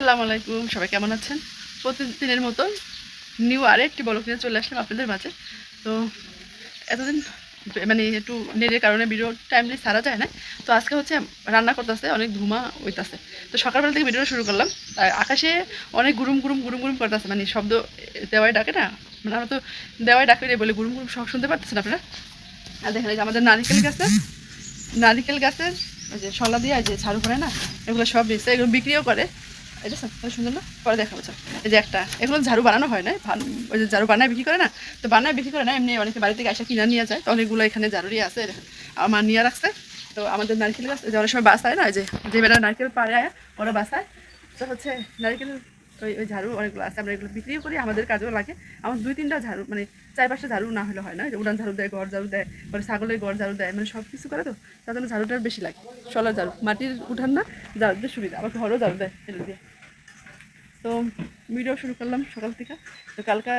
আসসালামু আলাইকুম, সবাই কেমন আছেন? প্রতিদিনের মতন নিউ আর একটি বলক নিয়ে চলে আসলাম আপনাদের মাঝে। তো এতদিন মানে একটু নেটের কারণে ভিডিও টাইমলি সারা যায় না তো আজকে হচ্ছে রান্না করতেছে, অনেক ধুমা হইতাছে। তো সকালবেলা থেকে ভিডিওটা শুরু করলাম, আর আকাশে অনেক গুরুম গুরুম গুরুম গুরুম করতেছে মানে শব্দ দেওয়াই ডাকে না মানে আমরা তো দেওয়াই ডাকে বলে গুরুম গুরুম সব শুনতে পারতেছেন আপনারা? আর দেখেন আমাদের নারিকেল গাছে নারিকেল গাছের যে শলা দিয়ে যে ঝাড়ু করে না, এগুলো সব দিচ্ছে এগুলো বিক্রিও করে। এটা কত সুন্দর না? পরে দেখাবো চল। এই যে একটা, এগুলো ঝাড়ু বানানো হয় না? ওই যে ঝাড়ু বানায় বিক্রি করে না? তো বানায় বিক্রি করে না, এমনি অনেকে বাড়ি থেকে আসে, কিনা নিয়ে যায়। তো অনেকগুলো এখানে ঝাড়ুরি আছে এই। আমার নিয়ে রাখছে। তো আমাদের নারকেল গাছ অনেক সময় বাসায় না যে যে বেলা নারকেল পাড়ে ওরা বাসায়। তো হচ্ছে নারকেল ওই ওই ঝাড়ু অনেকগুলো আছে, আমরা এগুলো বিক্রিও করি, আমাদের কাজেও লাগে। আমার দুই তিনটা ঝাড়ু মানে চার পাঁচটা ঝাড়ু না হলে হয় না উড়ান ঝাড়ু দেয়, গড় ঝাড়ু দেয়, পরে ছাগলের গড় ঝাড়ু দেয় মানে সব কিছু করে তো। তার জন্য ঝাড়ুটা বেশি লাগে। সলার ঝাড়ু। মাটির উঠান না ঝাড়ু সুবিধা, আবার ঘরও ঝাড়ু দেয় এটা দিয়ে। তো ভিডিও শুরু করলাম সকাল থেকে। তো কালকা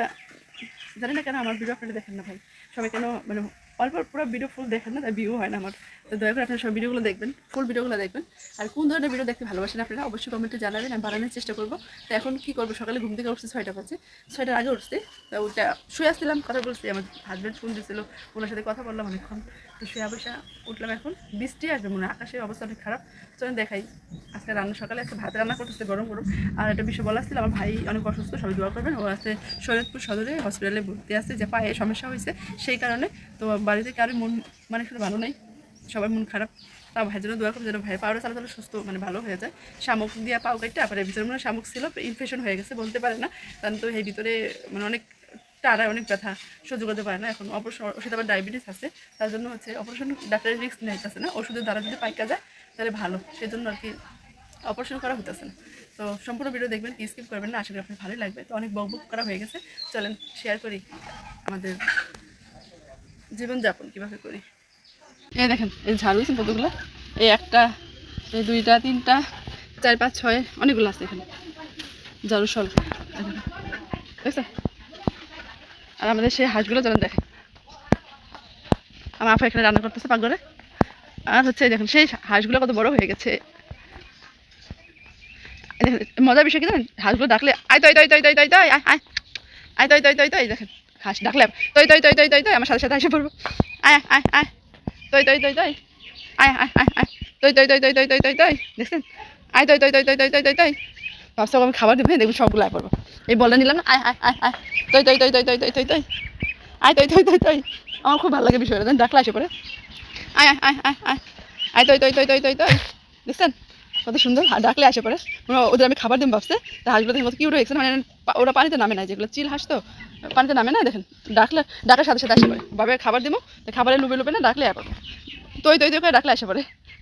জানি না কেন আমার ভিডিও আপনারা দেখেন না ভাই। সবাই কেন মানে অল্প পুরো ভিডিও ফুল দেখেন না, তাই ভিউ হয় না আমার। তো দয়া করে আপনারা সব ভিডিওগুলো দেখবেন ফুল ভিডিওগুলো দেখবেন। আর কোন ধরনের ভিডিও দেখতে ভালোবাসেন আপনারা, অবশ্যই কমেন্টে জানাবেন, আমি বানানোর চেষ্টা করব। তো এখন কী করব, সকালে ঘুম থেকে উঠছে, ছয়টা বাজে। ছয়টার আগে উঠছে, তো ওটা শুয়ে আসছিলাম, কথা বলছি, আমার হাজব্যান্ড ফোন দিয়েছিল ওনার সাথে কথা বললাম অনেকক্ষণ। তো শুয়ে বসে উঠলাম এখন। বৃষ্টি আসবে মনে আকাশের অবস্থা অনেক খারাপ। চলেন দেখাই। আজকে রান্না সকালে একটা ভাত রান্না করতেছে গরম গরম। আর একটা বিষয় বলা ছিল, আমার ভাই অনেক অসুস্থ, সবাই দোয়া করবেন। ও আছে শরীরপুর সদরে হসপিটালে ভর্তি আছে, যে পায়ে সমস্যা হয়েছে সেই কারণে। তো বাড়িতে কারোর মন মানে শুধু ভালো নেই, সবার মন খারাপ। তা ভাইয়ের জন্য দোয়া করব যেন ভাই পাউডার চালা সুস্থ মানে ভালো হয়ে যায়। শামুক দিয়ে পাও কেটে, তারপরে ভিতরে মনে শামুক ছিল ইনফেকশন হয়ে গেছে বলতে পারে না। কারণ তো এই ভিতরে মানে অনেক টাড়ায় অনেক ব্যথা সহ্য করতে পারে না। এখন অপারেশন, ওষুধ আবার ডায়াবেটিস আছে। তার জন্য হচ্ছে অপারেশন ডাক্তারের রিস্ক নিতেছে না। ওষুধের দ্বারা যদি পাইকা যায়, তাহলে ভালো। সেই জন্য আর কি অপারেশন করা হতেছে না। তো সম্পূর্ণ ভিডিও দেখবেন স্কিপ করবেন না, আশা করি আপনার ভালোই লাগবে। তো অনেক বক বক করা হয়ে গেছে। চলেন শেয়ার করি আমাদের জীবনযাপন কীভাবে করি। এই দেখেন, এই ঝাড়ু দিয়েছেন কতগুলো? এই একটা, এই দুইটা, তিনটা, চার, পাঁচ, ছয়, অনেকগুলো আছে এখানে। ঝাড়ু সল। দেখছেন? আর আমাদের সেই হাঁসগুলো যেন দেখে আমার আপা এখানে রান্না করতেছে পাকঘরে আর হচ্ছে দেখুন সেই হাঁসগুলো কত বড় হয়ে গেছে দেখেন মজার বিষয় কি জানেন হাঁসগুলো ডাকলে আয় তৈ তৈ তৈ তৈ তৈ তৈ আয় আয় আয় তৈ তৈ তৈ তৈ দেখেন হাঁস ডাকলে তৈ তৈ তৈ তৈ তৈ তৈ আমার সাথে সাথে এসে পড়ব আয় আয় আয় তৈ তৈ তৈ তৈ আয় আয় আয় আয় তৈ তৈ তৈ তৈ তৈ তৈ তৈ তৈ দেখছেন আয় তৈ তৈ তৈ তৈ তৈ তৈ তৈ তৈ ভাবছ আমি খাবার দেবো দেখুন সবগুলো আয় পড়ব এই বলটা নিলাম না আয় আয় আয় আয় তৈ তৈ তৈ তৈ তৈ তৈ তৈ তৈ আয় তৈ তৈ তৈ তৈ আমার খুব ভালো লাগে বিষয়টা ডাকলে আসে পরে আয় আয় আয় আয় আয় তৈ তৈ তৈ কত সুন্দর ডাকলে আসে পরে ওদের আমি খাবার দেবো ভাবছে তা হাঁসগুলো দেখেন কিউট হয়েছে মানে ওরা পানিতে নামে না যেগুলো চিল হাঁস তো পানিতে নামে না দেখেন ডাকলে ডাকার সাথে সাথে আসে পরে বাবে খাবার দেবো তো খাবারে লুবে লুবে না ডাকলে আবার তৈ তৈ তৈ করে ডাকলে আসে পরে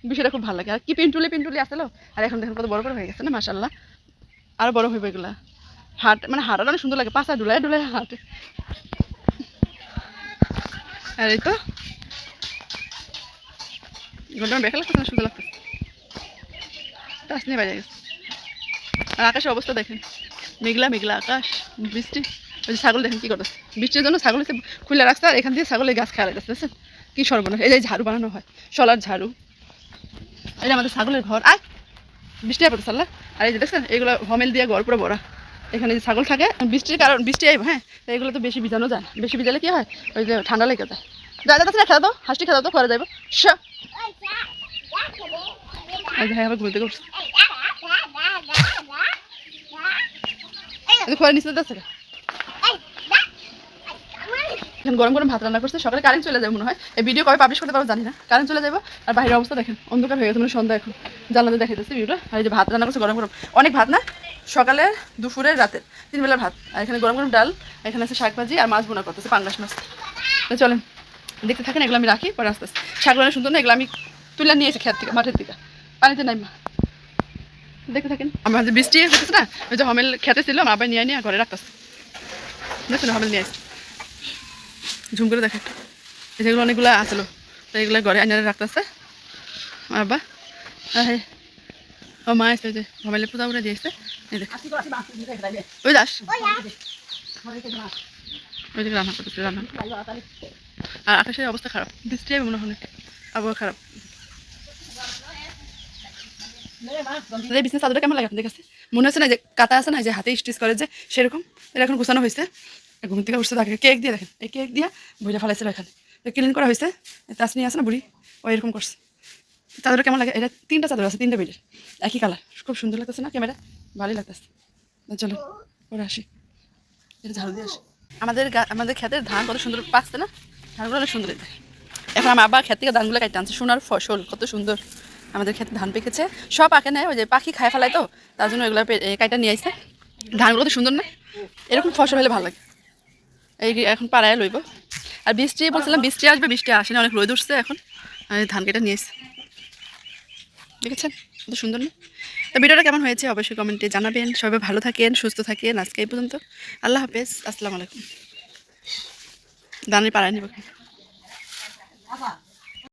বিষয়টা খুব ভালো লাগে আর কি পিন্টুলি পিন্টুলি আসলো আর এখন দেখেন কত বড় বড় হয়ে গেছে না মাসাল্লাহ আরও বড় হইবে এগুলা হাট মানে হাঁটাটা অনেক সুন্দর লাগে, পাশা ডুলায় ডুলায় হাঁটে। আর এই তো। লাগতেছে সুন্দর লাগতেছে। বাজে গেছে। আর আকাশের অবস্থা দেখেন। মেঘলা মেঘলা আকাশ, বৃষ্টি। ওই যে ছাগল দেখেন কী করতেছে। বৃষ্টির জন্য ছাগল এসে খুলে রাখছে আর এখান দিয়ে ছাগলের গাছ খেয়াল দেখছেন? কী সর্বনাশ। এই যে ঝাড়ু বানানো হয়, শলার ঝাড়ু। এটা আমাদের ছাগলের ঘর। আর বৃষ্টি পড়তে সাল্লা আর এই যে দেখছেন, এগুলো হমেল দিয়ে ঘর পুরো ভরা। এখানে যে ছাগল থাকে বৃষ্টির কারণ বৃষ্টি আইব হ্যাঁ? তো এগুলো তো বেশি ভিজানো যায় বেশি ভিজালে কি হয়? ওই যে ঠান্ডা লেগে যায়। যা যাচ্ছে না খেলা দাও। হাসটি খেলা দাও ঘরে যে আবার ঘুরতে যাচ্ছে এখন গরম গরম ভাত রান্না করছে। সকালে কারেন্ট চলে যাবে মনে হয়। এই ভিডিও কবে পাবলিশ করতে পারব জানি না। কারেন্ট চলে যাব আর বাইরের অবস্থা দেখেন। অন্ধকার হয়ে গেছে মানে সন্ধ্যা এখন। জানলাতে দেখাইতেছে ভিডিওটা আর এই যে ভাত রান্না করছে গরম গরম। অনেক ভাত না? সকালে, দুপুরে, রাতের। তিন বেলার ভাত। আর এখানে গরম গরম ডাল, এখানে আছে শাক ভাজি আর মাছ বোনা করতেছে, পাঙ্গাস মাছ। তো চলেন, দেখতে থাকেন, এগুলো আমি রাখি, পরে আস্তে আস্তে। শাকগুলো অনেক সুন্দর না, এগুলো আমি তুলে নিয়ে এসে খেত থেকে, মাঠের দিকে। পানিতে নাই মা দেখতে থাকেন। আমার যে বৃষ্টি হচ্ছে না, ওই যে হমেল খেতে ছিল, আমার আবার নিয়ে নিয়ে ঘরে রাখতেছে। দেখছেন, হমেল নিয়ে আসছে। ঝুম করে দেখে যেগুলো অনেকগুলো আসলো এগুলো ঘরে আনিয়ে রাখতেছে। আমার বাবা হ্যাঁ ও মা যে হমেলে পূজা উড়ে দিয়েছে ওই দাস। ওই যে রান্না করতেছে, রান্না। আর আকাশের অবস্থা খারাপ, বৃষ্টি মনে হয় আবহাওয়া খারাপ। বিজনেস চাদরটা কেমন লাগে আপনাদের কাছে মনে হচ্ছে না যে কাটা আছে না, যে হাতে স্টিচ করে যে সেরকম। এটা এখন গুছানো হয়েছে। ঘুম থেকে থাকে কেক দিয়ে দেখেন, এই কেক দিয়ে বইটা ফেলাইছিল এখানে। ক্লিন করা হয়েছে। তাসনি আছে না বুড়ি? ও এরকম করছে। চাদরটা কেমন লাগে? এটা তিনটা চাদর আছে, তিনটা বেডের। একই কালার খুব সুন্দর লাগতেছে না ক্যামেরা ভালোই লাগতেছে। চলো ওরা আসি। এটা ঝাড়ু দিয়ে আসি। আমাদের আমাদের ক্ষেতের ধান কত সুন্দর পাকছে না? ধানগুলো অনেক সুন্দর এখন আমার আবার ক্ষেত থেকে ধানগুলো কাটতে আনছে। সোনার ফসল, কত সুন্দর। আমাদের ক্ষেতে ধান পেকেছে। সব পাকে নেয়, ওই যে পাখি খায় ফেলায় তো, তার জন্য এগুলো কাইটা নিয়ে আসছে। ধানগুলো তো সুন্দর না? এরকম ফসল হলে ভালো লাগে। এই এখন পাড়ায় লইব। আর বৃষ্টি, বলছিলাম বৃষ্টি আসবে, বৃষ্টি আসে না অনেক রোদ উঠছে এখন। ধান কেটে নিয়ে এসছে দেখেছেন? এত সুন্দর না? তো ভিডিওটা কেমন হয়েছে অবশ্যই কমেন্টে জানাবেন। সবাই ভালো থাকেন, সুস্থ থাকেন। আজকে এই পর্যন্ত। আল্লাহ হাফেজ। আসসালামু আলাইকুম। দানের পাড়ায় নিব।